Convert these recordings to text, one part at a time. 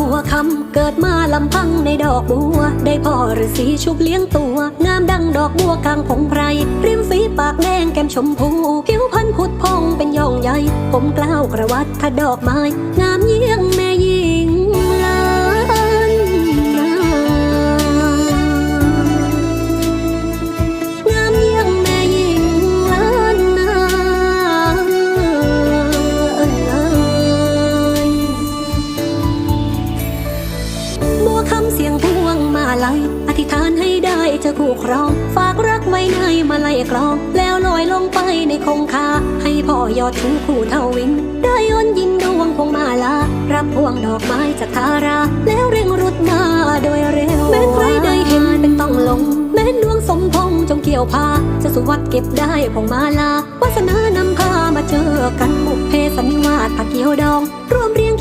บัวคำเกิดมาลำพังในดอกบัว ได้พ่อฤาษีชุบเลี้ยงตัว งามดังดอกบัวกลางผงไพร ริมฝีปากแดงแก้มชมพูผิวพรรณผุดพองเป็นย่องใหญ่ ผมกล้าวกระวัดทัดดอกไม้ งามเยี่ยง ลัยอธิษฐานให้ได้เจอคู่ครอง ฝากรักไว้ในมาไลัยกลอง แล้วลอยลงไปในคงคา ให้พ่อยอดชูคู่เท่าวิน ได้ยนยินดวงพวงมาลา รับพวงดอกไม้จากทารา แล้วเร่งรุดมาโดยเร็วแม้ใครได้เห็นเป็นต้องหลง แม้ดวงสมพงจงเกี่ยวพา จะสุวัสดเก็บได้พวงมาลาวาสนานำพามาเจอกันบุพเพสันนิวาสผักเกียวดอง รวมเรียง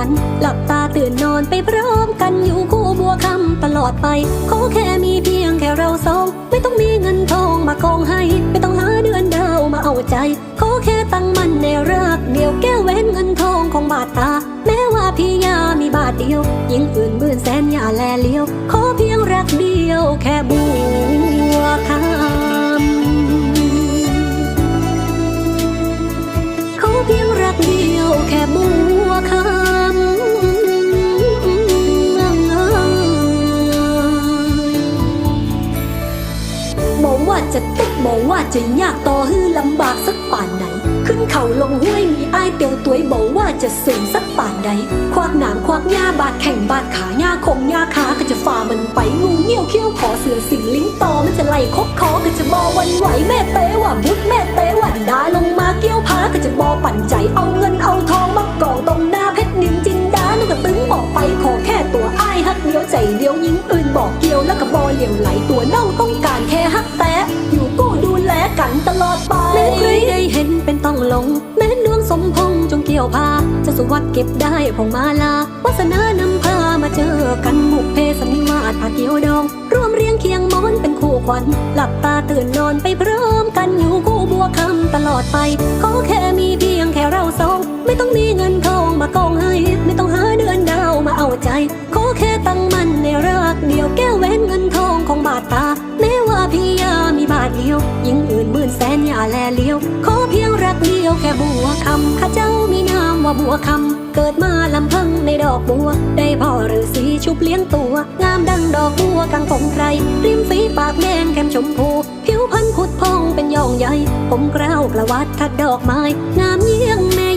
หมอนหลับตาตื่นนอนไปพร้อมกันอยู่คู่บัวคำตลอดไป ขอแค่มีเพียงแค่เราสอง ไม่ต้องมีเงินทองมากองให้ ไม่ต้องหาเดือนดาวมาเอาใจ ขอแค่ตั้งมั่นในรักเดียวแก้วแหวนเงินทองของบาทตา แม้ว่าพี่ยามีบาทเดียวยิ่งอื่นหมื่นแสนอย่าแลเลี้ยว ขอเพียงรักเดียวแค่บั จะตุกบอกว่าจะยากต่อฮือลำบากสักป่านไหน ขึ้นเขาลงห้วยมีอ้ายเตียวตัวบอกว่าจะสูงสักป่านใดควักหนามควักหญ้าบาดแข่งบาดขาหญ้าคงหญ้าขาก็จะฝ่ามันไปงูเงี้ยวเขี้ยวขอเสือสิงลิ้งต่อมันจะไล่คบคอก็จะบอวันไหวแม่เตว่าบุดแม่เตวันดาลงมาเกี้ยวพาก็จะบอปั่นใจเอาเงินเอาทองมากองตรงหน้าเพชรนินจินดานุกระตึงบอกไปขอแค่ตัวอ้ายฮักเดียวใจเดียวยิงอื่นบอกเกี่ยวแล้วก็บอเหลียวไหลตัวเน่าต้อง ดเก็บได้พงมาลาวาสนานำพามาเจอกันบุกเพสันนิวาสผาเกียวดอง ร่วมเรียงเคียงมอนเป็นคู่ขวัญ หลับตาตื่นนอนไปพร้อมกันอยู่คู่บัวคำตลอดไปขอแค่มีเพียงแค่เราสอง ไม่ต้องมีเงินทองมากองให้ ไม่ต้องหาเดือนดาวมาเอาใจขอแค่ตั้งมั่นในรักเดียวแก้วแหวนเงินทองของบาทตาแม้ว่าพี่ยามีบาทเดียวยิ่งอื่นหมื่นแสนอย่าแลเลี้ยวขอเพียงรักเดียวแค่บัวคำข้าเจ้า ว่าบัวคำ เกิดมาลำพังในดอกบัว ได้พ่อฤาษีชุบเลี้ยงตัว งามดังดอกบัวกลางคงไพรริมฝีปากแดงแก้มชมพู ผิวพรรณผุดพองเป็นยองใหญ่ ผมกล้าวกระวัดทัดดอกไม้ งามเยี่ยงแม่